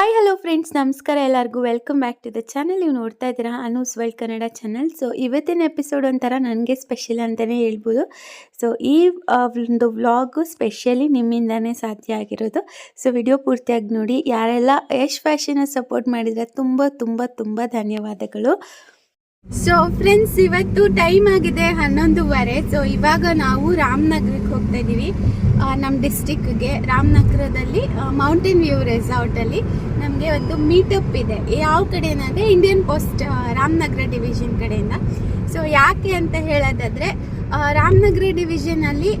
Hi hello friends ನಮಸ್ಕಾರ ಎಲ್ಲರಿಗೂ. Welcome back to the channel ನೀವು ನೋಡ್ತಾ ಇದ್ದೀರಾ Anu's world Kannada channel so ಇವತ್ತಿನ ಎಪಿಸೋಡ್ ಒಂಥರ ನನಗೆ ಸ್ಪೆಷಲ್ ಅಂತಲೇ ಹೇಳ್ಬೋದು. ಸೊ ಈ ಒಂದು ವ್ಲಾಗು ಸ್ಪೆಷಲಿ ನಿಮ್ಮಿಂದನೇ ಸಾಧ್ಯ ಆಗಿರೋದು. ಸೊ ವಿಡಿಯೋ ಪೂರ್ತಿಯಾಗಿ ನೋಡಿ. ಯಾರೆಲ್ಲ ಯಶ್ ಫ್ಯಾಷನ ಸಪೋರ್ಟ್ ಮಾಡಿದರೆ ತುಂಬ ತುಂಬ ತುಂಬ ಧನ್ಯವಾದಗಳು. ಸೊ ಫ್ರೆಂಡ್ಸ್ ಇವತ್ತು ಟೈಮ್ ಆಗಿದೆ ಹನ್ನೊಂದುವರೆ. ಸೊ ಇವಾಗ ನಾವು ರಾಮನಗರಕ್ಕೆ ಹೋಗ್ತಾ ಇದ್ದೀವಿ ನಮ್ಮ ಡಿಸ್ಟಿಕ್ಗೆ ರಾಮನಗರದಲ್ಲಿ ಮೌಂಟೇನ್ ವ್ಯೂ ರೆಸಾರ್ಟಲ್ಲಿ ನಮಗೆ ಒಂದು ಮೀಟಪ್ ಇದೆ. ಯಾವ ಕಡೆ ಅಂದರೆ ಇಂಡಿಯನ್ ಪೋಸ್ಟ್ ರಾಮನಗರ ಡಿವಿಷನ್ ಕಡೆಯಿಂದ. ಸೊ ಯಾಕೆ ಅಂತ ಹೇಳೋದಾದ್ರೆ ರಾಮನಗರ ಡಿವಿಷನಲ್ಲಿ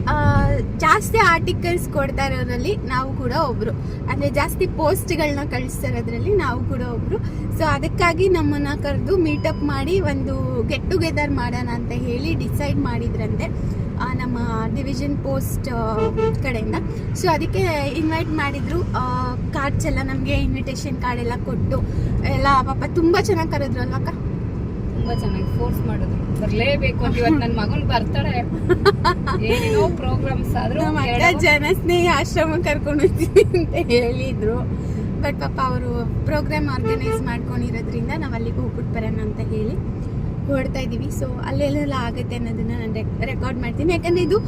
ಜಾಸ್ತಿ ಆರ್ಟಿಕಲ್ಸ್ ಕೊಡ್ತಾ ಇರೋದ್ರಲ್ಲಿ ನಾವು ಕೂಡ ಒಬ್ರು. ಅಂದರೆ ಜಾಸ್ತಿ ಪೋಸ್ಟ್ಗಳನ್ನ ಕಳಿಸ್ತಾ ಇರೋದ್ರಲ್ಲಿ ನಾವು ಕೂಡ ಒಬ್ರು. ಸೊ ಅದಕ್ಕಾಗಿ ನಮ್ಮನ್ನ ಕರೆದು ಮೀಟಪ್ ಮಾಡಿ ಒಂದು ಗೆಟ್ ಟುಗೆದರ್ ಮಾಡೋಣ ಅಂತ ಹೇಳಿ ಡಿಸೈಡ್ ಮಾಡಿದ್ರಂತೆ ನಮ್ಮ ಡಿವಿಷನ್ ಪೋಸ್ಟ್ ಕಡೆಯಿಂದ. ಸೊ ಅದಕ್ಕೆ ಇನ್ವೈಟ್ ಮಾಡಿದ್ರು. ಕಾರ್ಡ್ಸ್ ಎಲ್ಲ ನಮಗೆ ಇನ್ವಿಟೇಷನ್ ಕಾರ್ಡ್ ಎಲ್ಲ ಕೊಟ್ಟು, ಎಲ್ಲ ಪಾಪ ತುಂಬ ಚೆನ್ನಾಗಿ ಕರೆದ್ರು ಅಲ್ವಕ್ಕ ತುಂಬಾ ಚೆನ್ನಾಗಿ ಫೋರ್ಸ್ ಮಾಡಿದ್ರು ಬರ್ಲೇಬೇಕು ಅಂತ ಇವತ್ತು ನನ್ನ ಮಗನ್ ಬರ್ತಾಳೆ. ಏನೇನೋ ಪ್ರೋಗ್ರಾಮ್ಸ್ ಆದ್ರೂ ಎರಡು- ಜನಸ್ನೇಹಿ ಆಶ್ರಮ ಕರ್ಕೊಂಡು ಹೋಗ್ತೀವಿ ಅಂತ ಹೇಳಿದ್ರು. ಬಟ್ ಪಾಪ ಅವರು ಪ್ರೋಗ್ರಾಮ್ ಆರ್ಗನೈಸ್ ಮಾಡ್ಕೊಂಡಿರೋದ್ರಿಂದ ನಾವು ಅಲ್ಲಿಗೆ ಹೋಗ್ಬಿಟ್ಟು ಬರೋಣ ಅಂತ ಹೇಳಿ ಹೊಡ್ತಾ ಇದ್ದೀವಿ ಸೊ ಅಲ್ಲೆಲ್ಲ ಆಗುತ್ತೆ ಅನ್ನೋದನ್ನ ನಾನು ರೆಕಾರ್ಡ್ ಮಾಡ್ತೀನಿ. ಯಾಕಂದ್ರೆ ಇದು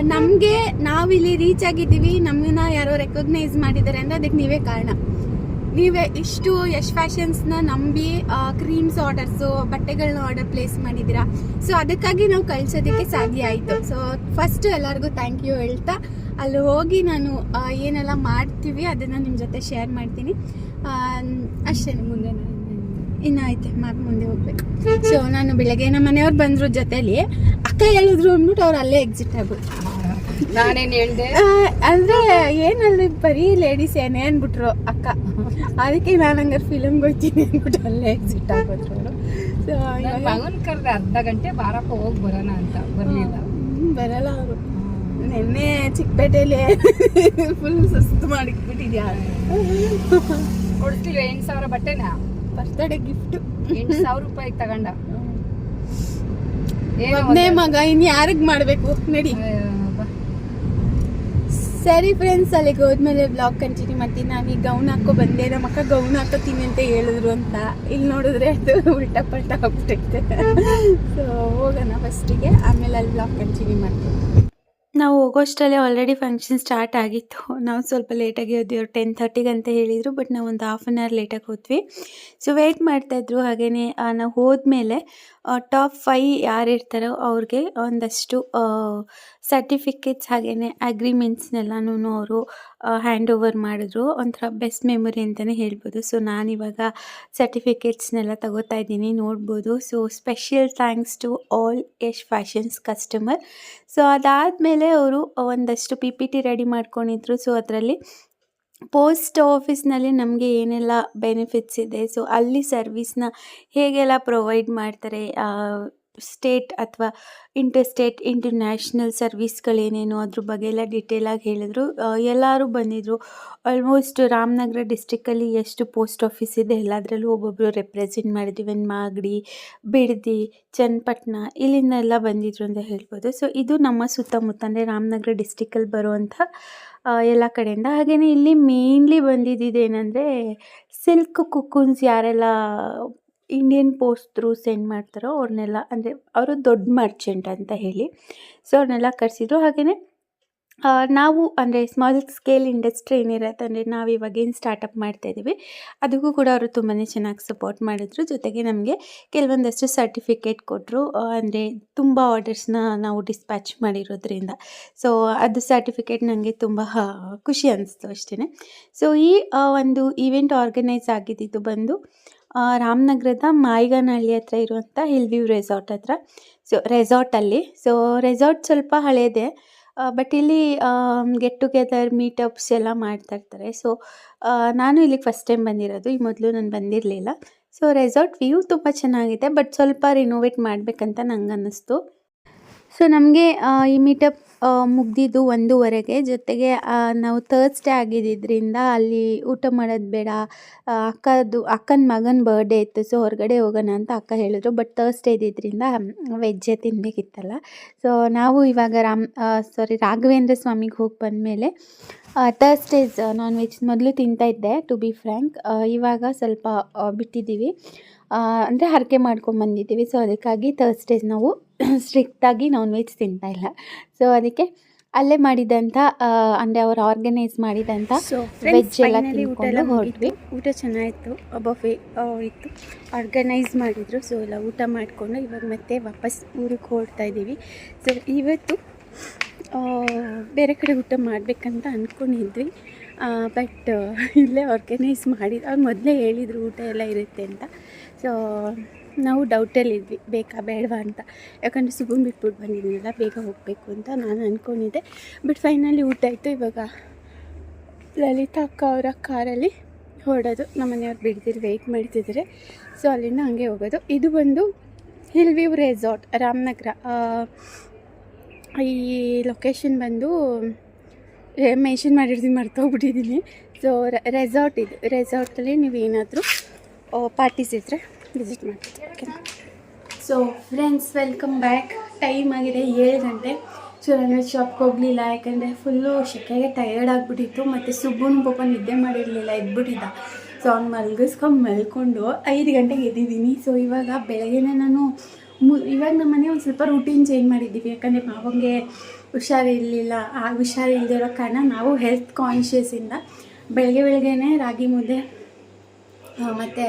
ನಮಗೆ ನಾವಿಲ್ಲಿ ರೀಚ್ ಆಗಿದ್ದೀವಿ. ನಮ್ಮನ್ನ ಯಾರೋ ರೆಕಗ್ನೈಸ್ ಮಾಡಿದ್ದಾರೆ ಅಂದ್ರೆ ಅದಕ್ಕೆ ನೀವೇ ಕಾರಣ. ನೀವೇ ಇಷ್ಟು ಯಶ್ ಫ್ಯಾಷನ್ಸ್ನ ನಂಬಿ ಕ್ರೀಮ್ಸ್ ಆರ್ಡರ್ಸು ಬಟ್ಟೆಗಳನ್ನ ಆರ್ಡರ್ ಪ್ಲೇಸ್ ಮಾಡಿದ್ದೀರಾ? ಸೊ ಅದಕ್ಕಾಗಿ ನಾವು ಕಳ್ಸೋದಕ್ಕೆ ಸಾಧ್ಯ ಆಯಿತು. ಸೊ ಫಸ್ಟ್ ಎಲ್ಲರಿಗೂ ಥ್ಯಾಂಕ್ ಯು ಹೇಳ್ತಾ, ಅಲ್ಲಿ ಹೋಗಿ ನಾನು ಏನೆಲ್ಲ ಮಾಡ್ತೀವಿ ಅದನ್ನು ನಿಮ್ಮ ಜೊತೆ ಶೇರ್ ಮಾಡ್ತೀನಿ. ಅಷ್ಟೇ, ಮುಂದೆ ನಾನು- ಇನ್ನು ಐತೆ ಮಾತು ಮುಂದೆ ಹೋಗ್ಬೇಕು. ಸೊ ನಾನು ಬೆಳಗ್ಗೆ ನಮ್ಮ ಮನೆಯವ್ರು ಬಂದ್ರು ಜೊತೆಲಿ, ಅಕ್ಕ ಹೇಳಿದ್ರು ಅಂದ್ಬಿಟ್ಟು ಅವ್ರು ಅಲ್ಲೇ ಎಕ್ಸಿಟ್ ಆಗ್ಬಿಟ್ಟು ನಾನೇನ್ ಹೇಳ್ದೆ? ಅಂದ್ರೆ ಏನಲ್ಲ ಬರೀ ಲೇಡೀಸ್ ಏನೇ ಅನ್ಬಿಟ್ರು ಅಕ್ಕ. ಅದಕ್ಕೆ ನಾನು ಹಂಗಾರೆ ಫಿಲಮ್ ಹೋಗ್ತೀನಿ ಅನ್ಬಿಟ್ಟು ಅಲ್ಲೇ ಎಕ್ಸಿಟ್ ಆಗ್ಬಿಟ್ರು ಸೊ ನನ್ ಮಗನ್ ಕರ್ದೆ ಅರ್ಧ ಗಂಟೆ ಬಾರಪ್ಪ ಹೋಗಿ ಬರೋಣ ಅಂತ ಬರಲಿಲ್ಲ. ಬರಲ್ಲ ಅವರು. ನಿನ್ನೆ ಚಿಕ್ಕಪೇಟೆಯಲ್ಲಿ ಫುಲ್ ಸುಸ್ತು ಮಾಡಿಕ್ಬಿಟ್ಟಿದ್ಯಾ ಕೊಡ್ತೀವಿ ಎಂಟು ಸಾವಿರ ಬಟ್ಟೆನ? ಬರ್ತಡೇ ಗಿಫ್ಟ್ ಎಂಟು ಸಾವಿರ ರೂಪಾಯಿ ತಗೊಂಡ. ಮಗ ಇನ್ ಯಾರಿಗ್ ಮಾಡ್ಬೇಕು? ನಡಿ. ಸರಿ ಫ್ರೆಂಡ್ಸ್ ಅಲ್ಲಿಗೆ ಹೋದ್ಮೇಲೆ ಬ್ಲಾಗ್ ಕಂಟಿನ್ಯೂ ಮಾಡ್ತೀನಿ. ನಾನು ಈ ಗೌನ್ ಹಾಕೋ ಬಂದೆ. ನಮ್ಮ ಅಕ್ಕ ಗೌನ್ ಹಾಕೋತೀನಿ ಅಂತ ಹೇಳಿದ್ರು ಅಂತ. ಇಲ್ಲಿ ನೋಡಿದ್ರೆ ಅದು ಉಲ್ಟ ಪಲ್ಟ ಆಗ್ಬಿಟ್ಟೈತೆ ಸೊ ಹೋಗೋಣ ಫಸ್ಟಿಗೆ ಆಮೇಲೆ ಅಲ್ಲಿ ಬ್ಲಾಗ್ ಕಂಟಿನ್ಯೂ ಮಾಡ್ತೀನಿ. ನಾವು ಹೋಗೋಷ್ಟರಲ್ಲೇ ಆಲ್ರೆಡಿ ಫಂಕ್ಷನ್ ಸ್ಟಾರ್ಟ್ ಆಗಿತ್ತು. ನಾವು ಸ್ವಲ್ಪ ಲೇಟಾಗಿ ಹೋದ್ವಿ. ಅವ್ರು ಟೆನ್ ತರ್ಟಿಗೆ ಅಂತ ಹೇಳಿದರು ಬಟ್ ನಾವು ಒಂದು ಹಾಫ್ ಆನ್ ಅವರ್ ಲೇಟಾಗಿ ಹೋದ್ವಿ. ಸೊ ವೆಯ್ಟ್ ಮಾಡ್ತಾಯಿದ್ರು ಹಾಗೆಯೇ ನಾವು ಹೋದ್ಮೇಲೆ ಟಾಪ್ ಫೈ ಯಾರು ಇರ್ತಾರೋ ಅವ್ರಿಗೆ ಒಂದಷ್ಟು ಸರ್ಟಿಫಿಕೇಟ್ಸ್ ಹಾಗೆಯೇ ಅಗ್ರಿಮೆಂಟ್ಸ್ನೆಲ್ಲನೂ ಅವರು ಹ್ಯಾಂಡ್ ಓವರ್ ಮಾಡಿದ್ರು. ಒಂಥರ ಬೆಸ್ಟ್ ಮೆಮೊರಿ ಅಂತಲೇ ಹೇಳ್ಬೋದು. ಸೊ ನಾನಿವಾಗ ಸರ್ಟಿಫಿಕೇಟ್ಸ್ನೆಲ್ಲ ತಗೋತಾ ಇದ್ದೀನಿ, ನೋಡ್ಬೋದು. So special thanks to all Yash fashions customer so ಅದಾದಮೇಲೆ ಅವರು ಒಂದಷ್ಟು ಪಿ ಪಿ ಟಿ ರೆಡಿ ಮಾಡ್ಕೊಂಡಿದ್ರು. ಸೊ ಅದರಲ್ಲಿ ಪೋಸ್ಟ್ ಆಫೀಸ್ನಲ್ಲಿ ನಮಗೆ ಏನೆಲ್ಲ ಬೆನಿಫಿಟ್ಸ್ ಇದೆ? ಸೊ ಅಲ್ಲಿ ಸರ್ವಿಸ್ನ ಹೇಗೆಲ್ಲ ಪ್ರೊವೈಡ್ ಮಾಡ್ತಾರೆ? ಸ್ಟೇಟ್ ಅಥವಾ ಇಂಟರ್ ಸ್ಟೇಟ್ ಇಂಟರ್ನ್ಯಾಷನಲ್ ಸರ್ವಿಸ್ಗಳೇನೇನು ಅದ್ರ ಬಗ್ಗೆ ಎಲ್ಲ ಡಿಟೇಲಾಗಿ ಹೇಳಿದ್ರು. ಎಲ್ಲರೂ ಬಂದಿದ್ದರು ಆಲ್ಮೋಸ್ಟ್ ರಾಮನಗರ ಡಿಸ್ಟಿಕ್ಕಲ್ಲಿ ಎಷ್ಟು ಪೋಸ್ಟ್ ಆಫೀಸ್ ಇದೆ ಎಲ್ಲದರಲ್ಲೂ ಒಬ್ಬೊಬ್ಬರು ರೆಪ್ರೆಸೆಂಟ್ ಮಾಡಿದ್ವಿ. ಮಾಗಡಿ, ಬಿಡದಿ, ಚನ್ನಪಟ್ಟಣ ಇಲ್ಲಿಂದ ಎಲ್ಲ ಬಂದಿದ್ರು ಅಂತ ಹೇಳ್ಬೋದು. ಸೊ ಇದು ನಮ್ಮ ಸುತ್ತಮುತ್ತ ಅಂದರೆ ರಾಮನಗರ ಡಿಸ್ಟಿಕ್ಕಲ್ಲಿ ಬರುವಂಥ ಎಲ್ಲ ಕಡೆಯಿಂದ. ಹಾಗೆಯೇ ಇಲ್ಲಿ ಬಂದಿದ್ದು ಏನಂದರೆ ಸಿಲ್ಕ್ ಕುಕ್ಕುನ್ಸ್ ಯಾರೆಲ್ಲ ಇಂಡಿಯನ್ ಪೋಸ್ಟ್ ಥ್ರೂ ಸೆಂಡ್ ಮಾಡ್ತಾರೋ ಅವ್ರನ್ನೆಲ್ಲ, ಅಂದರೆ ಅವರು ದೊಡ್ಡ ಮರ್ಚೆಂಟ್ ಅಂತ ಹೇಳಿ. ಸೊ ಅವ್ರನ್ನೆಲ್ಲ ಕರೆಸಿದ್ರು. ಹಾಗೆಯೇ ನಾವು ಅಂದರೆ ಸ್ಮಾಲ್ ಸ್ಕೇಲ್ ಇಂಡಸ್ಟ್ರಿ ಏನಿರುತ್ತೆ ಅಂದರೆ ನಾವು ಇವಾಗೇನು ಸ್ಟಾರ್ಟಪ್ ಸ್ಟಾರ್ಟಪ್ ಮಾಡ್ತಾಯಿದ್ದೀವಿ ಅದಕ್ಕೂ ಕೂಡ ಅವರು ತುಂಬಾ ಚೆನ್ನಾಗಿ ಸಪೋರ್ಟ್ ಮಾಡಿದ್ರು. ಜೊತೆಗೆ ನಮಗೆ ಕೆಲವೊಂದಷ್ಟು ಸರ್ಟಿಫಿಕೇಟ್ ಕೊಟ್ಟರು ಅಂದರೆ ತುಂಬ ಆರ್ಡರ್ಸ್ನ ನಾವು ಡಿಸ್ಪ್ಯಾಚ್ ಮಾಡಿರೋದ್ರಿಂದ. ಸೊ ಅದು ಸರ್ಟಿಫಿಕೇಟ್ ನನಗೆ ತುಂಬ ಖುಷಿ ಅನಿಸ್ತು ಅಷ್ಟೇ ಸೊ ಈ ಒಂದು ಈವೆಂಟ್ ಆರ್ಗನೈಸ್ ಆಗಿದ್ದಿದ್ದು ಬಂದು ರಾಮನಗರದ ಮಾಯಿಗಾನಹಳ್ಳಿ ಹತ್ರ ಇರುವಂಥ ಹಿಲ್ ವ್ಯೂ ರೆಸಾರ್ಟ್ ಹತ್ರ ಸೊ ರೆಸಾರ್ಟಲ್ಲಿ ಸೊ ರೆಸಾರ್ಟ್ ಸ್ವಲ್ಪ ಹಳೇದೆ. ಬಟ್ ಇಲ್ಲಿ ಗೆಟ್ ಟುಗೆದರ್ ಮೀಟಪ್ಸ್ ಎಲ್ಲ ಮಾಡ್ತಾ ಇರ್ತಾರೆ. ಸೊ ನಾನು ಇಲ್ಲಿಗೆ ಫಸ್ಟ್ ಟೈಮ್ ಬಂದಿರೋದು. ಈ ಮೊದಲು ನಾನು ಬಂದಿರಲಿಲ್ಲ. ಸೊ ರೆಸಾರ್ಟ್ ವ್ಯೂ ತುಂಬ ಚೆನ್ನಾಗಿದೆ ಬಟ್ ಸ್ವಲ್ಪ ರಿನೋವೇಟ್ ಮಾಡಬೇಕಂತ ನಂಗೆ ಅನ್ನಿಸ್ತು ಸೊ ನಮಗೆ ಈ ಮೀಟಪ್ ಮುಗ್ದಿದ್ದು ಒಂದೂವರೆಗೆ. ಜೊತೆಗೆ ನಾವು ತರ್ಸ್ಡೇ ಆಗಿದ್ದರಿಂದ ಅಲ್ಲಿ ಊಟ ಮಾಡೋದು ಬೇಡ. ಅಕ್ಕದು, ಅಕ್ಕನ ಮಗನ ಬರ್ಡೇ ಇತ್ತು. ಸೊ ಹೊರಗಡೆ ಹೋಗೋಣ ಅಂತ ಅಕ್ಕ ಹೇಳಿದ್ರು. ಬಟ್ ತರ್ಸ್ಡೇ ಇದ್ದಿದ್ದರಿಂದ ವೆಜ್ಜೇ ತಿನ್ನಬೇಕಿತ್ತಲ್ಲ ಸೊ ನಾವು ಇವಾಗ ರಾಮ್ ಸಾರಿ ರಾಘವೇಂದ್ರ ಸ್ವಾಮಿಗೆ ಹೋಗಿ ಬಂದಮೇಲೆ ತರ್ಸ್ಡೇಸ್ ನಾನ್ ವೆಜ್ ಮೊದಲು ತಿಂತಾಯಿದ್ದೆ ಟು ಬಿ ಫ್ರ್ಯಾಂಕ್ ಇವಾಗ ಸ್ವಲ್ಪ ಬಿಟ್ಟಿದ್ದೀವಿ. ಅಂದರೆ ಹರಕೆ ಮಾಡ್ಕೊಂಬಂದಿದ್ದೀವಿ ಸೊ ಅದಕ್ಕಾಗಿ ತರ್ಸ್ಡೇಸ್ ನಾವು ಸ್ಟ್ರಿಕ್ಟಾಗಿ ನಾನ್ ವೆಜ್ ತಿಂತಾ ಇಲ್ಲ. ಸೊ ಅದಕ್ಕೆ ಅಲ್ಲೇ ಮಾಡಿದಂಥ ಅಂದರೆ ಅವ್ರು ಆರ್ಗನೈಸ್ ಮಾಡಿದಂಥ ವೆಜ್ ಎಲ್ಲ ಊಟ ಎಲ್ಲ ತಿನ್ಕೊಂಡು ಹೊರಟ್ವಿ ಊಟ ಚೆನ್ನಾಗಿತ್ತು. ಬಫೆ ಇತ್ತು. ಆರ್ಗನೈಸ್ ಮಾಡಿದರು. ಸೊ ಎಲ್ಲ ಊಟ ಮಾಡಿಕೊಂಡು ಇವಾಗ ಮತ್ತೆ ವಾಪಸ್ ಊರಿಗೆ ಹೊರಡ್ತಾ ಇದ್ದೀವಿ. ಸೊ ಇವತ್ತು ಬೇರೆ ಕಡೆ ಊಟ ಮಾಡಬೇಕಂತ ಅಂದ್ಕೊಂಡಿದ್ವಿ ಬಟ್ ಇಲ್ಲೇ ಆರ್ಗನೈಸ್ ಮಾಡಿದ್ರು ಅವ್ರು ಮೊದಲೇ ಹೇಳಿದರು ಊಟ ಎಲ್ಲ ಇರುತ್ತೆ ಅಂತ. ಸೊ ನಾವು ಡೌಟಲ್ಲಿದ್ವಿ ಬೇಕಾ, ಬೇಡವಾ ಅಂತ. ಯಾಕಂದರೆ ಸುಗುನ್ ಬಿಟ್ಬಿಟ್ಟು ಬಂದಿದ್ದೀನಲ್ಲ ಬೇಗ ಹೋಗಬೇಕು ಅಂತ ನಾನು ಅಂದ್ಕೊಂಡಿದ್ದೆ ಬಟ್ ಫೈನಲಿ ಊಟ ಆಯಿತು, ಇವಾಗ ಲಲಿತಾ ಅಕ್ಕ ಅವರ ಕಾರಲ್ಲಿ ಹೊರಡೋದು ನಮ್ಮ ಮನೆಯವ್ರು ಬಿಡ್ತಿದ್ರು ವೆಯ್ಟ್ ಮಾಡ್ತಿದ್ದಾರೆ. ಸೊ ಅಲ್ಲಿಂದ ಹಂಗೆ ಹೋಗೋದು. ಇದು ಬಂದು ಹಿಲ್ ವ್ಯೂ ರೆಸಾರ್ಟ್ ರಾಮನಗರ. ಈ ಲೊಕೇಶನ್ ಬಂದು ಮೆನ್ಷನ್ ಮಾಡಿರ್ತೀನಿ ಮರ್ತೋಗ್ಬಿಟ್ಟಿದ್ದೀನಿ ಸೊ ರೆಸಾರ್ಟ್ ಇದು. ರೆಸಾರ್ಟಲ್ಲಿ ನೀವು ಏನಾದರೂ ಪಾರ್ಟೀಸ್ ಇದ್ದರೆ ವಿಸಿಟ್ ಮಾಡ್ತೀವಿ so friends welcome back time ಆಗಿದೆ ಏಳು ಗಂಟೆ. ಸೊ ನಾನು ಶಾಪ್ಗೆ ಹೋಗಲಿಲ್ಲ, ಯಾಕಂದರೆ ಫುಲ್ಲು ಶೆಕೆಗೆ ಟಯರ್ಡ್ ಆಗಿಬಿಟ್ಟಿತ್ತು. ಮತ್ತು ಸುಬ್ಬುನು ಪಾಪ ನಿದ್ದೆ ಮಾಡಿರಲಿಲ್ಲ, ಎದ್ಬಿಟ್ಟಿದ್ದ. ಸೊ ಅವ್ನು ಮಲ್ಗಿಸ್ಕೊಂಡು ಮಲ್ಕೊಂಡು ಐದು ಗಂಟೆಗೆ ಎದ್ದಿದ್ದೀನಿ. ಸೊ ಇವಾಗ ಬೆಳಗ್ಗೆನೇ ನಾನು ಮು, ಇವಾಗ ನಮ್ಮ ಮನೆ ಒಂದು ಸ್ವಲ್ಪ ರೂಟೀನ್ ಚೇಂಜ್ ಮಾಡಿದ್ದೀವಿ. ಯಾಕಂದರೆ ಮಾವಂಗೆ ಹುಷಾರಿರಲಿಲ್ಲ ಆ ಹುಷಾರಿಲ್ಲದೆ ಇರೋ ಕಾರಣ ನಾವು ಹೆಲ್ತ್ ಕಾನ್ಷಿಯಸಿಂದ ಬೆಳಗ್ಗೆ ಬೆಳಗ್ಗೆನೇ ರಾಗಿ ಮುದ್ದೆ ಮತ್ತು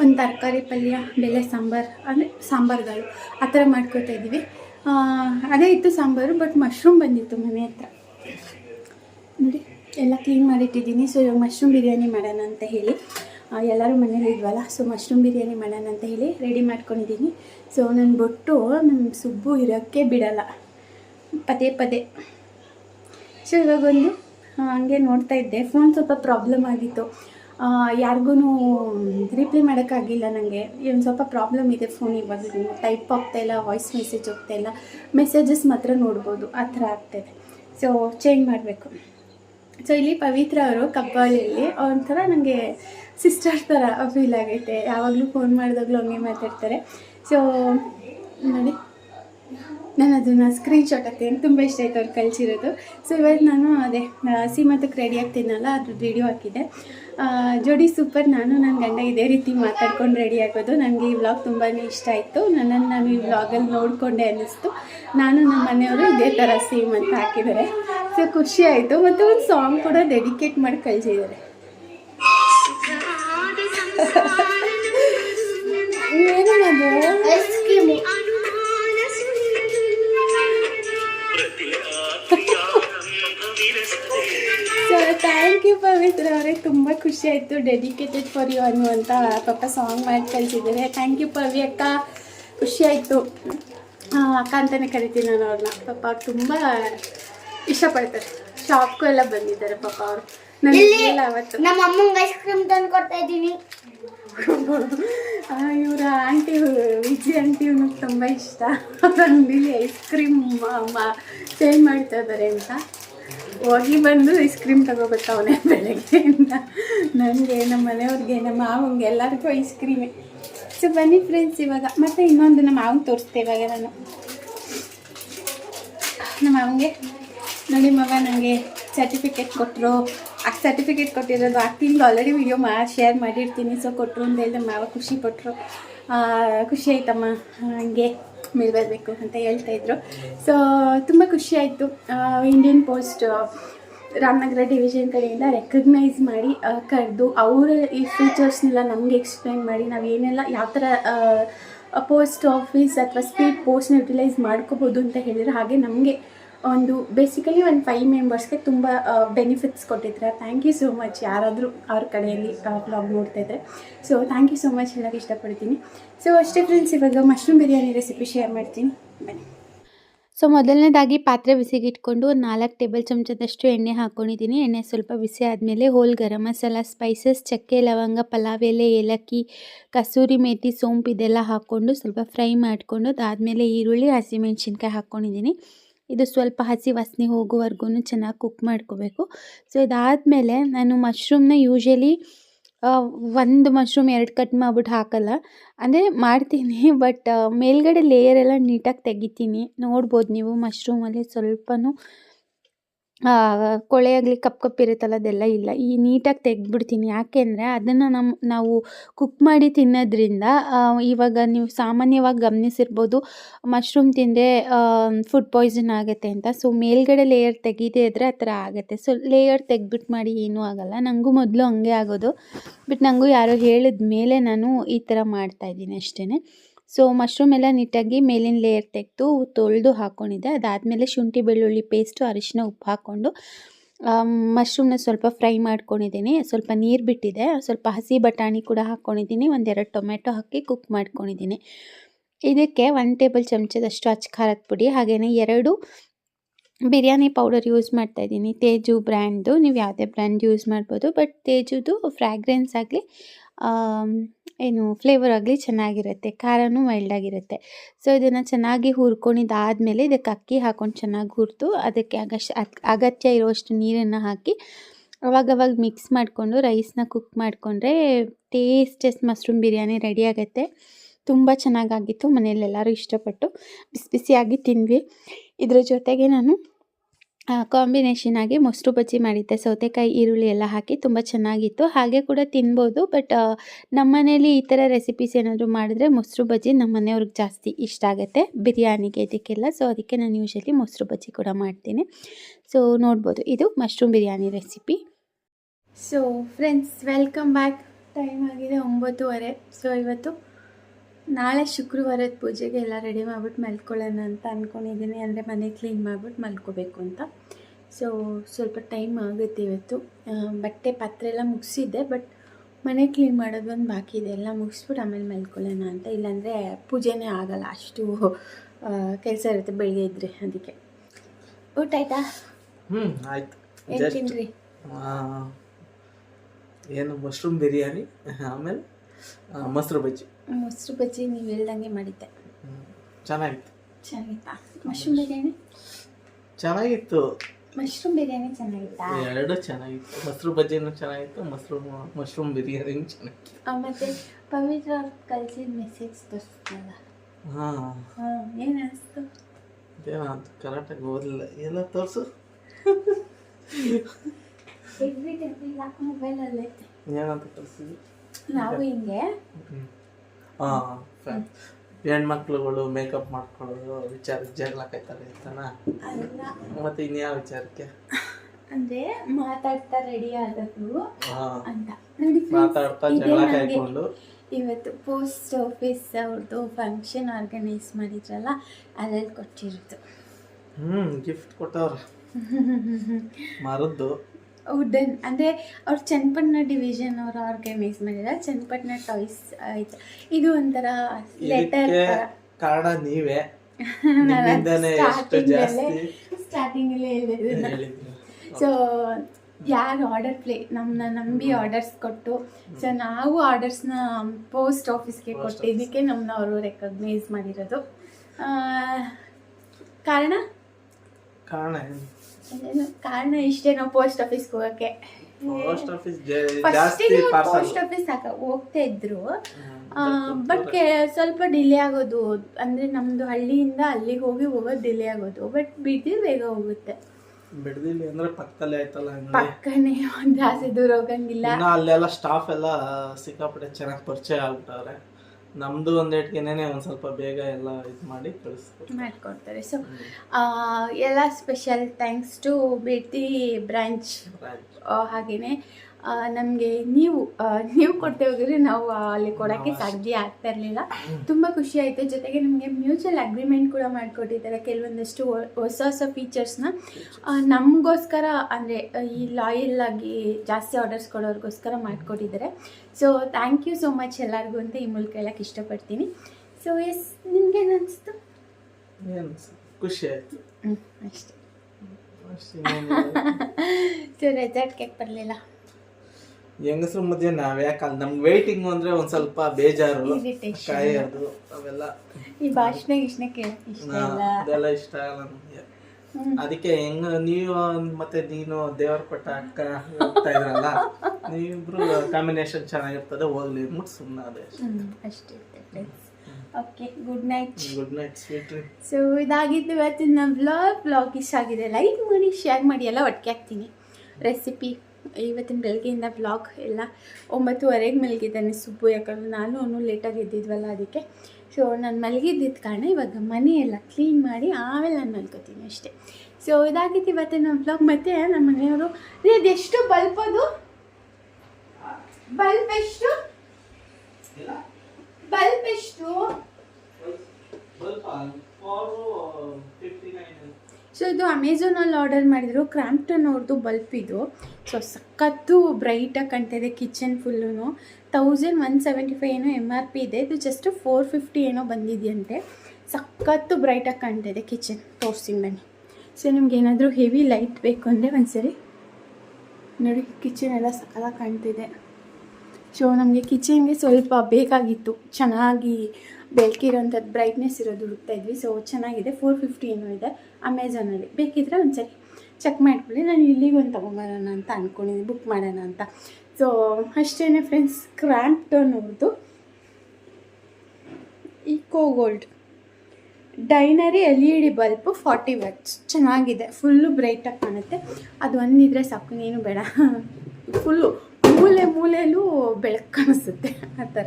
ಒಂದು ತರಕಾರಿ ಪಲ್ಯ ಬೆಲೆ ಸಾಂಬಾರು ಅಂದರೆ ಸಾಂಬಾರುಗಳು ಆ ಥರ ಮಾಡ್ಕೋತಾ ಇದ್ದೀವಿ. ಅದೇ ಇತ್ತು ಸಾಂಬಾರು ಬಟ್ ಮಶ್ರೂಮ್ ಬಂದಿತ್ತು ಮನೆ ಹತ್ರ. ನೋಡಿ ಎಲ್ಲ ಕ್ಲೀನ್ ಮಾಡಿಟ್ಟಿದ್ದೀನಿ. ಸೊ ಇವಾಗ ಮಶ್ರೂಮ್ ಬಿರಿಯಾನಿ ಮಾಡೋಣ ಅಂತ ಹೇಳಿ ಎಲ್ಲರೂ ಮನೇಲಿ ಇದ್ವಲ್ಲ ಸೊ ಮಶ್ರೂಮ್ ಬಿರಿಯಾನಿ ಮಾಡೋಣ ಅಂತ ಹೇಳಿ ರೆಡಿ ಮಾಡ್ಕೊಂಡಿದ್ದೀನಿ. ಸೊ ನನ್ನ ಬೊಟ್ಟು ನಮ್ಮ ಸುಬ್ಬು ಇರೋಕ್ಕೆ ಬಿಡಲ್ಲ. ಪದೇ ಪದೇ. ಸೊ ಇವಾಗ ಒಂದು ಆ, ಹಂಗೆ ನೋಡ್ತಾ ಇದ್ದೆ. ಫೋನ್ ಸ್ವಲ್ಪ ಪ್ರಾಬ್ಲಮ್ ಆಗಿತ್ತು. ಯಾರಿಗೂ ರಿಪ್ಲೈ ಮಾಡೋಕ್ಕಾಗಿಲ್ಲ ನನಗೆ ಒಂದು ಸ್ವಲ್ಪ ಪ್ರಾಬ್ಲಮ್ ಇದೆ ಫೋನ್ ಇವಾಗ ಟೈಪ್ ಆಗ್ತಾ ಇಲ್ಲ ವಾಯ್ಸ್ ಮೆಸೇಜ್ ಹೋಗ್ತಾ ಇಲ್ಲ. ಮೆಸೇಜಸ್ ಮಾತ್ರ ನೋಡ್ಬೋದು. ಆ ಥರ ಆಗ್ತಾಯಿದೆ ಸೊ ಚೇಂಜ್ ಮಾಡಬೇಕು. ಸೊ ಇಲ್ಲಿ ಪವಿತ್ರ ಅವರು ಕಬ್ಬಾಳಿಯಲ್ಲಿ ಒಂಥರ ನನಗೆ ಸಿಸ್ಟರ್ ಥರ ಫೀಲ್ ಆಗೈತೆ. ಯಾವಾಗಲೂ ಫೋನ್ ಮಾಡಿದಾಗಲೂ ಹಂಗೆ ಮಾತಾಡ್ತಾರೆ. ಸೊ ನೋಡಿ. ನಾನು ಅದನ್ನು ಸ್ಕ್ರೀನ್ಶಾಟ್ ಹಾಕ್ತೀನಿ. ತುಂಬ ಇಷ್ಟ ಆಯಿತು ಅವ್ರು ಕಳಿಸಿರೋದು ಸೊ ಇವತ್ತು ನಾನು ಅದೇ ಹಸಿ ಮತ್ತು ರೆಡಿ ಆಗ್ತೀನಲ್ಲ ಅದ್ರದ್ದು ವಿಡಿಯೋ ಹಾಕಿದ್ದೆ ಜೋಡಿ ಸೂಪರ್ ನಾನು ನನ್ನ ಗಂಡ ಇದೇ ರೀತಿ ಮಾತಾಡ್ಕೊಂಡು ರೆಡಿ ಆಗೋದು. ನನಗೆ ಈ ವ್ಲಾಗ್ ತುಂಬಾ ಇಷ್ಟ ಆಯಿತು. ನನ್ನನ್ನು ನಾನು ಈ ವ್ಲಾಗಲ್ಲಿ ನೋಡಿಕೊಂಡೆ ಅನ್ನಿಸ್ತು. ನಾನು ನಮ್ಮ ಮನೆಯವರು ಇದೇ ಥರ ಸೇಮ್ ಅಂತ ಹಾಕಿದ್ದಾರೆ. ಸೊ ಖುಷಿ ಆಯಿತು. ಮತ್ತು ಒಂದು ಸಾಂಗ್ ಕೂಡ ಡೆಡಿಕೇಟ್ ಮಾಡಿ ಕಳಿಸಿದ್ದಾರೆ. ಯು ಪವಿತ್ರ ಅವರೇ ತುಂಬ ಖುಷಿ ಆಯಿತು. ಡೆಡಿಕೇಟೆಡ್ ಫಾರ್ ಯು ಅಂತ ಪಾಪ ಸಾಂಗ್ ಮಾಡಿ ಕಳಿಸಿದ್ದಾರೆ. ಥ್ಯಾಂಕ್ ಯು ಪವಿ ಅಕ್ಕ. ಖುಷಿ ಆಯಿತು. ಅಕ್ಕ ಅಂತಲೇ ಕರಿತೀನಿ ನಾನು ಅವ್ರನ್ನ. ಪಾಪ ಅವ್ರು ತುಂಬ ಇಷ್ಟಪಡ್ತಾರೆ. ಶಾಪ್ಗೂ ಎಲ್ಲ ಬಂದಿದ್ದಾರೆ ಪಾಪ ಅವರು. ನನಗೆ ಅವತ್ತು. ನಮ್ಮ ಅಮ್ಮಂಗೆ ಐಸ್ ಕ್ರೀಮ್ ತಂದು ಕೊಡ್ತಾ ಇದ್ದೀನಿ. ಇವರ ಆಂಟಿ ವಿಜಿ ಆಂಟಿ ಇವ್ನಿಗೆ ತುಂಬ ಇಷ್ಟ. ಅವ್ರ ಅಂಗಡಿಲಿ ಐಸ್ ಕ್ರೀಮ್ ಸೇಲ್ ಮಾಡ್ತಾ ಇದ್ದಾರೆ ಅಂತ. ಹೋಗಿ ಬಂದು ಐಸ್ ಕ್ರೀಮ್ ತಗೋಬೇಕು ಅವನೇ ಬೆಳಗ್ಗೆಯಿಂದ. ನನಗೆ ನಮ್ಮ ಮನೆಯವ್ರಿಗೆ, ನಮ್ಮ ಮಾವಂಗೆ ಎಲ್ಲರಿಗೂ ಐಸ್ ಕ್ರೀಮೇ ಸೊ ಬನ್ನಿ ಫ್ರೆಂಡ್ಸ್ ಇವಾಗ. ಮತ್ತು ಇನ್ನೊಂದು ನಮ್ಮ ಮಾವಂಗೆ ತೋರಿಸ್ತೆ ಇವಾಗ ನಾನು. ನಮ್ಮ ಮಾವಂಗೆ. ನೋಡಿ ಮಗ ನನಗೆ ಸರ್ಟಿಫಿಕೇಟ್ ಕೊಟ್ಟರು ಆ ಸರ್ಟಿಫಿಕೇಟ್ ಕೊಟ್ಟಿರೋದು ಆ ತಿಂಗಳು ಆಲ್ರೆಡಿ ವಿಡಿಯೋ ಮಾ ಶೇರ್ ಮಾಡಿರ್ತೀನಿ. ಸೊ ಕೊಟ್ಟರು ಅಂತ ಹೇಳಿದ್ರೆ ಮಾವ ಖುಷಿ ಪಟ್ಟರು ಖುಷಿ ಆಯ್ತಮ್ಮ. ಹಂಗೆ. ಮೇಲೆ ಬರಬೇಕು ಅಂತ ಹೇಳ್ತಾ ಇದ್ರು. ಸೊ ತುಂಬ ಖುಷಿ ಆಯಿತು. ಇಂಡಿಯನ್ ಪೋಸ್ಟ್ ರಾಮನಗರ ಡಿವಿಷನ್ ಕಡೆಯಿಂದ ರೆಕಗ್ನೈಸ್ ಮಾಡಿ ಕರೆದು ಅವರ ಈ ಫೀಚರ್ಸ್ನೆಲ್ಲ ನಮಗೆ ಎಕ್ಸ್ಪ್ಲೈನ್ ಮಾಡಿ, ನಾವು ಏನೆಲ್ಲ ಯಾವ ಥರ ಪೋಸ್ಟ್ ಆಫೀಸ್ ಅಥವಾ ಸ್ಪೀಡ್ ಪೋಸ್ಟ್ನ ಯುಟಿಲೈಸ್ ಮಾಡ್ಕೋಬೋದು ಅಂತ ಹೇಳಿದ್ರು. ಹಾಗೆ ನಮಗೆ ಒಂದು ಬೇಸಿಕಲಿ ಒಂದು ಫೈವ್ ಮೆಂಬರ್ಸ್ಗೆ ತುಂಬ ಬೆನಿಫಿಟ್ಸ್ ಕೊಟ್ಟಿದ್ರೆ. ಥ್ಯಾಂಕ್ ಯು ಸೋ ಮಚ್ ಯಾರಾದರೂ ಅವ್ರ ಕಡೆಯಲ್ಲಿ ಬ್ಲಾಗ್ ನೋಡ್ತಾ ಇದ್ದರೆ so thank you so much ಹೇಳೋಕ್ಕೆ ಇಷ್ಟಪಡ್ತೀನಿ. ಸೊ ಅಷ್ಟೇ ಫ್ರೆಂಡ್ಸ್ ಇವಾಗ ಮಶ್ರೂಮ್ ಬಿರಿಯಾನಿ ರೆಸಿಪಿ ಶೇರ್ ಮಾಡ್ತೀನಿ. ಬನ್ನಿ ಸೊ ಮೊದಲನೇದಾಗಿ ಪಾತ್ರೆ ಬಿಸಿಗೆ ಇಟ್ಕೊಂಡು ಒಂದು ನಾಲ್ಕು ಟೇಬಲ್ ಚಮಚದಷ್ಟು ಎಣ್ಣೆ ಹಾಕ್ಕೊಂಡಿದ್ದೀನಿ ಎಣ್ಣೆ ಸ್ವಲ್ಪ ಬಿಸಿ ಆದಮೇಲೆ ಹೋಲ್ ಗರಂ ಮಸಾಲ ಸ್ಪೈಸಸ್ ಚಕ್ಕೆ, ಲವಂಗ, ಪಲಾವ್, ಎಲೆ, ಏಲಕ್ಕಿ, ಕಸೂರಿ ಮೇಥಿ ಸೋಂಪು ಇದೆಲ್ಲ ಹಾಕ್ಕೊಂಡು ಸ್ವಲ್ಪ ಫ್ರೈ ಮಾಡಿಕೊಂಡು ಅದಾದಮೇಲೆ ಈರುಳ್ಳಿ, ಹಸಿಮೆಣ್ಸಿನ್ಕಾಯಿ ಹಾಕ್ಕೊಂಡಿದ್ದೀನಿ ಇದು ಸ್ವಲ್ಪ ಹಸಿ ವಾಸನೆ ಹೋಗೋವರೆಗೂ ಚೆನ್ನಾಗಿ ಕುಕ್ ಮಾಡ್ಕೋಬೇಕು. ಸೊ ಇದಾದಮೇಲೆ ನಾನು ಮಶ್ರೂಮ್ನ ಯೂಶ್ವಲಿ ಒಂದು ಮಶ್ರೂಮ್ ಎರಡು ಕಟ್ ಮಾಡ್ಬಿಟ್ಟು ಹಾಕಲ್ಲ. ಅಂದರೆ ಮಾಡ್ತೀನಿ ಬಟ್ ಮೇಲ್ಗಡೆ ಲೇಯರ್ ಎಲ್ಲ ನೀಟಾಗಿ ತೆಗಿತೀನಿ. ನೋಡ್ಬೋದು ನೀವು ಮಶ್ರೂಮಲ್ಲಿ ಸ್ವಲ್ಪನೂ ಕೊಳೆ ಆಗಲಿ ಕಪ್ಪು ಕಪ್ಪು ಇರುತ್ತಲ್ಲ, ಅದೆಲ್ಲ ಇಲ್ಲ. ಈ ನೀಟಾಗಿ ತೆಗೆದ್ಬಿಡ್ತೀನಿ. ಯಾಕೆಂದರೆ ಅದನ್ನು ನಮ್ಮ ನಾವು ಕುಕ್ ಮಾಡಿ ತಿನ್ನೋದ್ರಿಂದ ಇವಾಗ ನೀವು ಸಾಮಾನ್ಯವಾಗಿ ಗಮನಿಸಿರ್ಬೋದು ಮಶ್ರೂಮ್ ತಿಂದರೆ ಫುಡ್ ಪಾಯ್ಸನ್ ಆಗುತ್ತೆ ಅಂತ. ಸೊ ಮೇಲ್ಗಡೆ ಲೇಯರ್ ತೆಗೀದೇ ಇದ್ದರೆ ಆ ಥರ ಆಗುತ್ತೆ. ಸೊ ಲೇಯರ್ ತೆಗೆದ್ಬಿಟ್ಟು ಮಾಡಿ ಏನೂ ಆಗೋಲ್ಲ. ನನಗೂ ಮೊದಲು ಹಂಗೆ ಆಗೋದು. ಬಟ್ ನನಗೂ ಯಾರೋ ಹೇಳಿದ ಮೇಲೆ ನಾನು ಈ ಥರ ಮಾಡ್ತಾಯಿದ್ದೀನಿ ಅಷ್ಟೇ ಸೊ ಮಶ್ರೂಮ್ ಎಲ್ಲ ನೀಟಾಗಿ ಮೇಲಿನ ಲೇಯರ್ ತೆಗೆದು ತೊಳೆದು ಹಾಕ್ಕೊಂಡಿದ್ದೆ ಅದಾದಮೇಲೆ ಶುಂಠಿ, ಬೆಳ್ಳುಳ್ಳಿ ಪೇಸ್ಟು ಅರಿಶಿನ ಉಪ್ಪು ಹಾಕ್ಕೊಂಡು ಮಶ್ರೂಮ್ನ ಸ್ವಲ್ಪ ಫ್ರೈ ಮಾಡ್ಕೊಂಡಿದ್ದೀನಿ. ಸ್ವಲ್ಪ ನೀರು ಬಿಟ್ಟಿದೆ. ಸ್ವಲ್ಪ ಹಸಿ ಬಟಾಣಿ ಕೂಡ ಹಾಕ್ಕೊಂಡಿದ್ದೀನಿ ಒಂದೆರಡು ಟೊಮೆಟೊ ಹಾಕಿ ಕುಕ್ ಮಾಡ್ಕೊಂಡಿದ್ದೀನಿ. ಇದಕ್ಕೆ ಒನ್ ಟೇಬಲ್ ಚಮಚದಷ್ಟು ಅಚ್ಚ ಖಾರದ ಪುಡಿ ಹಾಗೆಯೇ ಎರಡು ಬಿರಿಯಾನಿ ಪೌಡರ್ ಯೂಸ್ ಮಾಡ್ತಾ ಇದ್ದೀನಿ. ತೇಜು ಬ್ರ್ಯಾಂಡ್ದು ನೀವು ಯಾವುದೇ ಬ್ರ್ಯಾಂಡ್ ಯೂಸ್ ಮಾಡ್ಬೋದು. ಬಟ್ ತೇಜುದು ಫ್ರ್ಯಾಗ್ರೆನ್ಸ್ ಆಗಲಿ ಏನು ಫ್ಲೇವರ್ ಆಗಲಿ ಚೆನ್ನಾಗಿರುತ್ತೆ, ಖಾರನೂ ಮೈಲ್ಡಾಗಿರುತ್ತೆ ಸೊ ಇದನ್ನು ಚೆನ್ನಾಗಿ ಹುರ್ಕೊಂಡಿದ್ದಾದಮೇಲೆ ಇದಕ್ಕೆ ಅಕ್ಕಿ ಹಾಕೊಂಡು ಚೆನ್ನಾಗಿ ಹುರಿದು ಅದಕ್ಕೆ ಅಗತ್ಯ ಇರೋಷ್ಟು ನೀರನ್ನು ಹಾಕಿ ಅವಾಗವಾಗ ಮಿಕ್ಸ್ ಮಾಡಿಕೊಂಡು ರೈಸ್ನ ಕುಕ್ ಮಾಡಿಕೊಂಡ್ರೆ ಟೇಸ್ಟೆಸ್ ಮಶ್ರೂಮ್ ಬಿರಿಯಾನಿ ರೆಡಿ ಆಗುತ್ತೆ. ತುಂಬ ಚೆನ್ನಾಗಾಗಿತ್ತು, ಮನೆಯಲ್ಲೆಲ್ಲರೂ ಇಷ್ಟಪಟ್ಟು ಬಿಸಿ ಬಿಸಿಯಾಗಿ ತಿಂದ್ವಿ. ಇದ್ರ ಜೊತೆಗೆ ನಾನು ಕಾಂಬಿನೇಷನ್ ಆಗಿ ಮೊಸರು ಬಜ್ಜಿ ಮಾಡಿದ್ದೆ. ಸೌತೆಕಾಯಿ, ಈರುಳ್ಳಿ ಎಲ್ಲ ಹಾಕಿ ತುಂಬ ಚೆನ್ನಾಗಿತ್ತು. ಹಾಗೆ ಕೂಡ ತಿನ್ಬೋದು ಬಟ್ ನಮ್ಮ ಮನೇಲಿ ಈ ಥರ ರೆಸಿಪೀಸ್ ಏನಾದರೂ ಮಾಡಿದ್ರೆ ಮೊಸರು ಬಜ್ಜಿ ನಮ್ಮ ಮನೆಯವ್ರಿಗೆ ಜಾಸ್ತಿ ಇಷ್ಟ ಆಗುತ್ತೆ. ಬಿರಿಯಾನಿಗೆ ಇದಕ್ಕೆಲ್ಲ. ಸೊ ಅದಕ್ಕೆ ನಾನು ಯೂಶಲಿ ಮೊಸರು ಬಜ್ಜಿ ಕೂಡ ಮಾಡ್ತೀನಿ. ಸೊ ನೋಡ್ಬೋದು. ಇದು mushroom biryani recipe so friends welcome back time ಆಗಿದೆ ಒಂಬತ್ತುವರೆ. ಸೊ ಇವತ್ತು ನಾಳೆ ಶುಕ್ರವಾರದ ಪೂಜೆಗೆ ಎಲ್ಲ ರೆಡಿ ಮಾಡ್ಬಿಟ್ಟು ಮಲ್ಕೊಳ್ಳೋಣ ಅಂತ ಅಂದ್ಕೊಂಡಿದ್ದೀನಿ ಅಂದರೆ ಮನೆ ಕ್ಲೀನ್ ಮಾಡ್ಬಿಟ್ಟು ಮಲ್ಕೋಬೇಕು ಅಂತ. ಸೊ ಸ್ವಲ್ಪ ಟೈಮ್ ಆಗುತ್ತೆ ಇವತ್ತು. ಬಟ್ಟೆ ಪಾತ್ರೆ ಎಲ್ಲ ಮುಗಿಸಿದ್ದೆ ಬಟ್ ಮನೆ ಕ್ಲೀನ್ ಮಾಡೋದು ಒಂದು ಬಾಕಿ ಇದೆ. ಎಲ್ಲ ಮುಗಿಸ್ಬಿಟ್ಟು ಆಮೇಲೆ ಮಲ್ಕೊಳ್ಳೋಣ ಅಂತ. ಇಲ್ಲಾಂದರೆ ಪೂಜೆನೇ ಆಗಲ್ಲ. ಅಷ್ಟು ಕೆಲಸ ಇರುತ್ತೆ ಬೆಳಿಗ್ಗೆ ಇದ್ದರೆ ಅದಕ್ಕೆ. ಊಟ ಆಯ್ತಾ? ಹ್ಮ್ ಆಯ್ತು. ಏನು ತಿಂದ್ರಿ? ಏನು ಮಶ್ರೂಮ್ ಬಿರಿಯಾನಿ ಆಮೇಲೆ ಮೊಸರು ಬಜ್ಜಿ. ಮೊಸರು ಬಜ್ಜಿ ನೀವು ಹೇಳ್ದಂಗೆ ಮಾಡಿದ್ದೆ. ಚೆನ್ನಾಗಿತ್ತು. ಚೆನ್ನಾಗಿತ್ತಾ? ಮಶ್ರೂಮ್ ಬಿರಿಯಾನಿ? ಚೆನ್ನಾಗಿತ್ತು. ಮಶ್ರೂಮ್ ಬಿರಿಯಾನಿ ಚೆನ್ನಾಗಿತ್ತಾ? ಎರಡು ಚೆನ್ನಾಗಿತ್ತು. ಮೊಸರು ಬಜ್ಜಿನೂ ಚೆನ್ನಾಗಿತ್ತು ಮೊಸರು ಮಶ್ರೂಮ್ ಬಿರಿಯಾನಿ ಚೆನ್ನಾಗಿತ್ತು. ಮತ್ತೆ ಪವಿತ್ರ ಅವ್ರು ಕಳ್ಸಿದ ಮೆಸೇಜ್ ತೋರಿಸ್ತಲ್ಲ ಹಾಂ. ಹಾಂ ಏನು ಅನಿಸ್ತು? ಅದೇನೋ ಅಂತ ಕರೆಕ್ಟಾಗಿ ಓದಲಿಲ್ಲ ಎಲ್ಲ ತೋರಿಸು. ಮೊಬೈಲಲ್ಲಿ ಎಡ್ಬಿಲ್ಲ ಮೊಬೈಲಲ್ಲೇ ಏನಂತ ತೋರಿಸಿದ್ವಿ ನಾವು ಹಿಂಗೆ ಹೆಣ್ಮಕ್ಳುಗಳು ಮೇಕಪ್ ಮಾಡ್ಕೊಳ್ಳೋದು ವಿಚಾರ ಜಗಳ ಕಾಯ್ತಾರೆ ಮತ್ತೆ ಇನ್ಯಾವ ವಿಚಾರಕ್ಕೆ? ಅಂದ್ರೆ ಮಾತಾಡ್ತಾ ರೆಡಿ ಆದದ್ದು ಹಾಂ. ಅಂತ. ನೋಡಿ ಮಾತಾಡ್ತಾ ಜಗಳ ಕಾಯ್ಕೊಂಡು. ಇವತ್ತು ಪೋಸ್ಟ್ ಆಫೀಸ್ ಅವ್ರದ್ದು ಫಂಕ್ಷನ್ ಆರ್ಗನೈಸ್ ಮಾಡಿದ್ರಲ್ಲ ಅದ್ರಲ್ಲಿ ಕೊಟ್ಟಿರೋದು. ಹ್ಮ್ ಗಿಫ್ಟ್ ಕೊಟ್ಟವ್ರ. ಮರದ್ದು. ವುಡನ್ ಅಂದರೆ ಅವ್ರು ಚನ್ನಪಟ್ಟಣ ಡಿವಿಷನ್ ಅವರು ಮೇಸ್ ಮಾಡಿದ ಚನ್ನಪಟ್ಟಣ ಟಾಯ್ಸ್ ಆಯ್ತು. ಇದು ಒಂಥರ ಲೆಟರ್ ಕಾರಣ ನೀವೇ. ಸ್ಟಾರ್ಟಿಂಗಲ್ಲೇ ಸೊ ಯಾರು ಆರ್ಡರ್ ಪ್ಲೇ ನಮ್ಮನ್ನ ನಂಬಿ ಆರ್ಡರ್ಸ್ ಕೊಟ್ಟು. ಸೊ ನಾವು ಆರ್ಡರ್ಸ್ನ ಪೋಸ್ಟ್ ಆಫೀಸ್ಗೆ ಕೊಟ್ಟಿದ್ದಕ್ಕೆ ನಮ್ಮನ್ನ ಅವರು ರೆಕಗ್ನೈಸ್ ಮಾಡಿರೋದು. ಕಾರಣ? ಕಾರಣ ಕಾರಣ ಇಷ್ಟೇ ನಾವು ಪೋಸ್ಟ್ ಆಫೀಸ್ಗೆ ಹೋಗಕ್ಕೆ. ಪೋಸ್ಟ್ ಆಫೀಸ್ ಪೋಸ್ಟ್ ಆಫೀಸ್ ಸಾಕ ಹೋಗ್ತಾ ಇದ್ರು. ಬಟ್ ಸ್ವಲ್ಪ ಡಿಲೇ ಆಗೋದು. ಅಂದ್ರೆ ನಮ್ದು ಹಳ್ಳಿಯಿಂದ ಅಲ್ಲಿಗೆ ಹೋಗಿ ಹೋಗೋದು ಡಿಲೇ ಆಗೋದು. ಬಟ್ ಬಿಡಿ ಬೇಗ ಹೋಗುತ್ತೆ. ಬಿಡದಿಲ್ಲ ಅಂದ್ರೆ ಪಕ್ಕದಲ್ಲೇ ಆಯ್ತಲ್ಲ ಪಕ್ಕನೇ ಜಾಸ್ತಿ ದೂರ ಹೋಗಂಗಿಲ್ಲ. ಅಲ್ಲೆಲ್ಲ ಸ್ಟಾಫ್ ಎಲ್ಲ ಸಿಕ್ಕಾಪಟ್ಟೆ ಚೆನ್ನಾಗಿ ಪರಿಚಯ ಆಗ್ಬಿಟ್ಟವ್ರೆ. ನಮ್ದು ಒಂದೇಟ್ಗೆನೆ ಒಂದ್ ಸ್ವಲ್ಪ ಬೇಗ ಎಲ್ಲ ಇದು ಮಾಡಿ ಕಳಿಸ್ತಾರೆ ಮಾಡ್ಕೊಡ್ತಾರೆ. ಸೊ ಎಲ್ಲ ಸ್ಪೆಷಲ್ ಥ್ಯಾಂಕ್ಸ್ ಟು ಬೇಟಿ ಬ್ರಾಂಚ್ ಹಾಗೆಯೇ ನಮಗೆ ನೀವು ನೀವು ಕೊಡ್ತೇ ಹೋಗಿದ್ರೆ ನಾವು ಅಲ್ಲಿ ಕೊಡೋಕ್ಕೆ ಸಾಧ್ಯ ಆಗ್ತಾ ಇರಲಿಲ್ಲ. ತುಂಬ ಖುಷಿ ಆಯಿತು. ಜೊತೆಗೆ ನಮಗೆ ಮ್ಯೂಚುವಲ್ ಅಗ್ರಿಮೆಂಟ್ ಕೂಡ ಮಾಡಿಕೊಟ್ಟಿದ್ದಾರೆ ಕೆಲವೊಂದಷ್ಟು ಹೊಸ ಹೊಸ ಫೀಚರ್ಸ್ನ ನಮಗೋಸ್ಕರ ಅಂದರೆ ಈ ಲಾಯಲ್ ಆಗಿ ಜಾಸ್ತಿ ಆರ್ಡರ್ಸ್ ಕೊಡೋರಿಗೋಸ್ಕರ ಮಾಡಿಕೊಟ್ಟಿದ್ದಾರೆ. So thank you so much ಎಲ್ಲರಿಗೂ ಅಂತ ಈ ಮೂಲಕ ಹೇಳಕ್ಕೆ ಇಷ್ಟಪಡ್ತೀನಿ. ಸೊ ಎಸ್ ನಿಮ್ಗೇನು ಅನಿಸ್ತು? ಖುಷಿ ಆಯಿತು. ಅಷ್ಟೇ. ಸೊ ರೆಸಾರ್ಟ್ ಕೇಕ್ ಬರಲಿಲ್ಲ. ಹೆಂಗಸ್ರ ಮಧ್ಯೆ ನಾವ್ ಯಾಕಲ್ಲ ನಮ್ಗೆ ವೇಟಿಂಗ್ ಅಂದ್ರೆ ಒಂದ್ ಸ್ವಲ್ಪ ಬೇಜಾರು Irritation. ಕಾಯೋದು ಅವೆಲ್ಲ. ಈ ಭಾಷಣ ಗಿಷ್ಣ ಇಷ್ಟ ಇಲ್ಲ. ಅದೆಲ್ಲ ಇಷ್ಟ ಆಗಲ್ಲ ನಮ್ಗೆ. ಅದಕ್ಕೆ ಹೆಂಗ ನೀವು ಮತ್ತೆ ನೀನು ದೇವರ ಕೊಟ್ಟ ಅಕ್ಕ ಹೋಗ್ತಾ ಇದ್ರಲ್ಲ ನೀವಿಬ್ರು ಕಾಂಬಿನೇಷನ್ ಚೆನ್ನಾಗಿರ್ತದೆ ಹೋಗ್ಲಿ ಅಂದ್ಬಿಟ್ಟು ಸುಮ್ಮನೆ ಅದೇ ಅಷ್ಟೇ. Okay good night good night sweet so ಇದಾಗಿದ್ದು ಇವತ್ತಿನ ಬ್ಲಾಗ್ ಬ್ಲಾಗ್ ಇಷ್ಟ ಆಗಿದೆ ಲೈಕ್ ಮಾಡಿ ಶೇರ್ ಮಾಡಿ ಎಲ್ಲ ಒಟ್ಟಿಗೆ ಹಾಕ್ತೀನಿ. ರೆಸಿಪಿ ಇವತ್ತಿನ ಬೆಳಗ್ಗೆಯಿಂದ ಬ್ಲಾಗ್ ಎಲ್ಲ ಒಂಬತ್ತುವರೆಗೆ ಮಲಗಿದ್ದಾನೆ ಸುಬ್ಬು ಯಾಕಂದ್ರೆ ನಾನು ಅವನು ಲೇಟಾಗಿ ಎದ್ದಿದ್ವಲ್ಲ ಅದಕ್ಕೆ. ಸೊ ನಾನು ಮಲಗಿದ್ದಿದ್ದ ಕಾರಣ ಇವಾಗ ಮನೆಯೆಲ್ಲ ಎಲ್ಲ ಕ್ಲೀನ್ ಮಾಡಿ ಆಮೇಲೆ ನಾನು ಮಲ್ಕೋತೀನಿ ಅಷ್ಟೇ. ಸೊ ಇದಾಗಿತ್ತು ಇವತ್ತಿನ ಬ್ಲಾಗ್ ಮತ್ತು ನಮ್ಮ ಮನೆಯವರು ರೀ ಅದೆಷ್ಟು ಬಲ್ಪ್ ಅದು? ಬಲ್ಪ್ ಎಷ್ಟು? ಬಲ್ಪ್ ಎಷ್ಟು? ಸೊ ಇದು ಅಮೆಝಾನಲ್ಲಿ ಆರ್ಡರ್ ಮಾಡಿದ್ರು ಕ್ರಾಂಪ್ಟನ್ ಅವ್ರದ್ದು ಬಲ್ಪ್ ಇದು. ಸೊ ಸಖತ್ತು ಬ್ರೈಟಾಗಿ ಕಾಣ್ತಾಯಿದೆ kitchen full thousand one seventy five ಏನೋ ಎಂ ಆರ್ ಪಿ ಇದೆ. ಇದು ಜಸ್ಟ್ ಫೋರ್ ಫಿಫ್ಟಿ ಏನೋ ಬಂದಿದೆಯಂತೆ. ಸಖತ್ತು ಬ್ರೈಟಾಗಿ ಕಾಣ್ತಾಯಿದೆ ಕಿಚನ್ ತೋರಿಸ್ತೀನಿ ಬನ್ನಿ. ಸೊ ನಿಮ್ಗೆ ಏನಾದರೂ ಹೆವಿ ಲೈಟ್ ಬೇಕು ಅಂದರೆ ಒಂದ್ಸರಿ ನೋಡಿ ಕಿಚನ್ ಎಲ್ಲ ಸಖತ್ತಾಗಿ ಕಾಣ್ತಿದೆ. ಸೊ ನಮಗೆ ಕಿಚನ್ಗೆ ಸ್ವಲ್ಪ ಬೇಕಾಗಿತ್ತು. ಚೆನ್ನಾಗಿ ಬೆಳಕಿರೋಂಥದ್ದು ಬ್ರೈಟ್ನೆಸ್ ಇರೋದು ಹುಡುಕ್ತಾ ಇದ್ವಿ. ಸೊ ಚೆನ್ನಾಗಿದೆ. ಫೋರ್ ಫಿಫ್ಟಿ ಏನೋ ಇದೆ ಅಮೆಝಾನಲ್ಲಿ ಬೇಕಿದ್ರೆ ಒಂದ್ಸರಿ ಚೆಕ್ ಮಾಡ್ಕೊಳ್ಳಿ. ನಾನು ಇಲ್ಲಿಗೆ ಒಂದು ತೊಗೊಂಬರೋಣ ಅಂತ ಅಂದ್ಕೊಂಡಿದ್ದೀನಿ ಬುಕ್ ಮಾಡೋಣ ಅಂತ. ಸೊ ಅಷ್ಟೇ ಫ್ರೆಂಡ್ಸ್ ಕ್ರ್ಯಾಂಪ್ಟನ್ ಅವ್ರದ್ದು eco gold ಡೈನರಿ L E D bulb forty watts ಚೆನ್ನಾಗಿದೆ. ಫುಲ್ಲು ಬ್ರೈಟಾಗಿ ಕಾಣುತ್ತೆ. ಅದು ಒಂದಿದ್ರೆ ಸಾಕು. ನೀನು ಬೇಡ. ಫುಲ್ಲು ಮೂಲೆ ಮೂಲೆಯಲ್ಲೂ ಬೆಳಕು ಕಾಣಿಸುತ್ತೆ. ಆ ಥರ.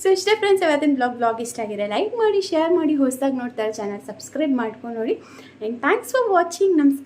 ಸೊ ಇಷ್ಟೇ ಫ್ರೆಂಡ್ಸ್ ಇವತ್ತಿನ ಬ್ಲಾಗ್ ಬ್ಲಾಗ್ ಇಷ್ಟ ಆಗಿದೆ ಲೈಕ್ ಮಾಡಿ ಶೇರ್ ಮಾಡಿ, ಹೊಸದಾಗಿ ನೋಡ್ತಾರೆ ಚಾನಲ್ ಸಬ್ಸ್ಕ್ರೈಬ್ ಮಾಡ್ಕೊಂಡು ನೋಡಿ. ಆ್ಯಂಡ್ ಥ್ಯಾಂಕ್ಸ್ ಫಾರ್ ವಾಚಿಂಗ್ ನಮಸ್ಕಾರ.